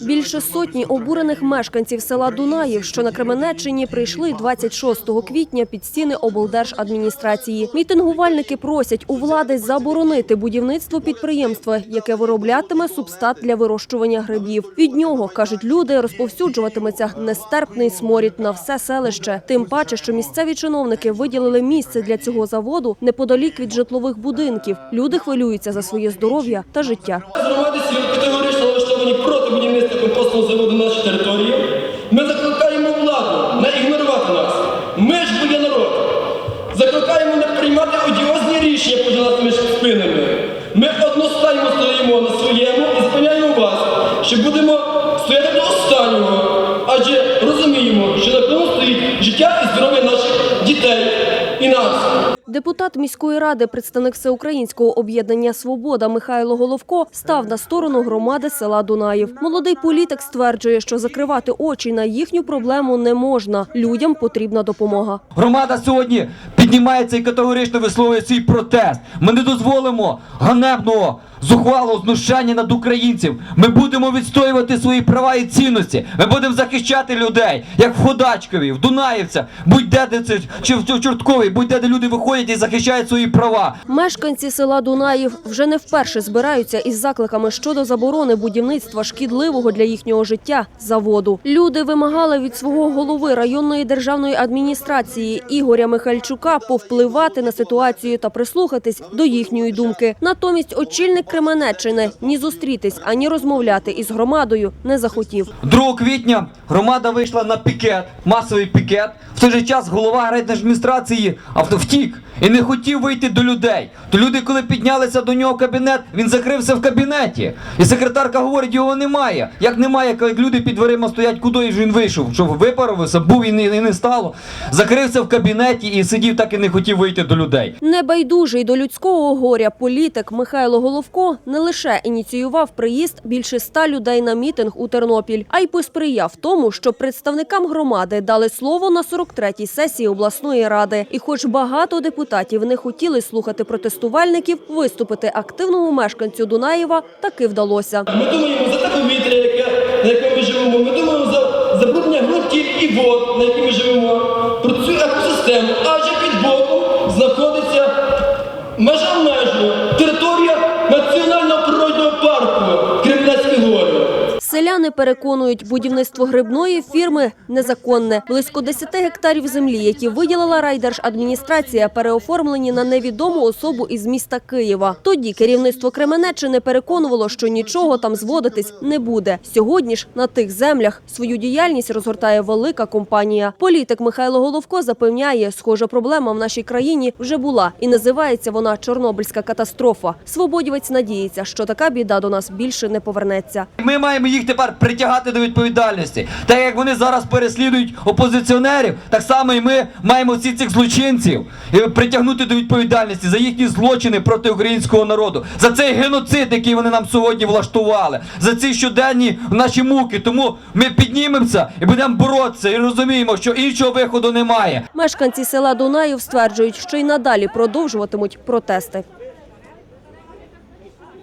Більше сотні обурених мешканців села Дунаїв, що на Кременеччині, прийшли 26 квітня під стіни облдержадміністрації. Мітингувальники просять у влади заборонити будівництво підприємства, яке вироблятиме субстат для вирощування грибів. Від нього кажуть люди, розповсюджуватиметься нестерпний сморід на все селище. Тим паче, що місцеві чиновники виділили місце для цього заводу неподалік від житлових будинків. Люди хвилюються за своє здоров'я та життя. Налаштовані проти будівництва компостного заводу на нашій території. Ми закликаємо владу не ігнорувати нас. Ми ж є народ. Закликаємо не приймати одіозні рішення поза нашими спинами. Ми одностайно стоїмо на своєму і запевняємо вас, що будемо стояти до останнього. Адже розуміємо, що на кону стоїть життя і здоров'я наших дітей і нас. Депутат міської ради, представник всеукраїнського об'єднання Свобода Михайло Головко став на сторону громади села Дунаїв. Молодий політик стверджує, що закривати очі на їхню проблему не можна. Людям потрібна допомога. Громада сьогодні піднімається і категорично висловлює свій протест. Ми не дозволимо ганебного зухвалого знущання над українців. Ми будемо відстоювати свої права і цінності. Ми будемо захищати людей, як в Ходачкові, в Дунаївцях, будь-де де це чи в Чорткові, будь-де де люди виходять і захищають свої права. Мешканці села Дунаїв вже не вперше збираються із закликами щодо заборони будівництва шкідливого для їхнього життя заводу. Люди вимагали від свого голови районної державної адміністрації Ігоря Михальчука повпливати на ситуацію та прислухатись до їхньої думки. Натомість очільник Кременеччини ні зустрітись, ані розмовляти із громадою не захотів. 2 квітня громада вийшла на пікет, масовий пікет. В той же час голова райадміністрації авто втік і не хотів вийти до людей. То люди, коли піднялися до нього в кабінет, він закрився в кабінеті. І секретарка говорить, його немає. Як немає, коли люди під дверима стоять, куди ж він вийшов? Щоб випаровився, був і не, і не стало. Закрився в кабінеті і сидів, так і не хотів вийти до людей. Небайдужий до людського горя політик Михайло Головко не лише ініціював приїзд більше ста людей на мітинг у Тернопіль, а й посприяв тому, що представникам громади дали слово на 43-й сесії обласної ради. І, хоч багато депутатів не хотіли слухати протестувальників, виступити активному мешканцю Дунаєва таки вдалося. Ми думаємо за те повітря, на якому ми живемо. Ми думаємо за забруднення ґрунтів і вод, на якій ми живемо, про цю екосистему. Адже під Селяни переконують, будівництво грибної фірми незаконне. Близько 10 гектарів землі, які виділила райдержадміністрація, переоформлені на невідому особу із міста Києва. Тоді керівництво Кременеччини переконувало, що нічого там зводитись не буде. Сьогодні ж на тих землях свою діяльність розгортає велика компанія. Політик Михайло Головко запевняє, схожа проблема в нашій країні вже була, і називається вона Чорнобильська катастрофа. Свободівець надіється, що така біда до нас більше не повернеться. Ми маємо їх тепер притягати до відповідальності. Так як вони зараз переслідують опозиціонерів, так само і ми маємо всіх цих злочинців і притягнути до відповідальності за їхні злочини проти українського народу, за цей геноцид, який вони нам сьогодні влаштували, за ці щоденні наші муки. Тому ми піднімемося і будемо боротися, і розуміємо, що іншого виходу немає. Мешканці села Дунаїв стверджують, що й надалі продовжуватимуть протести.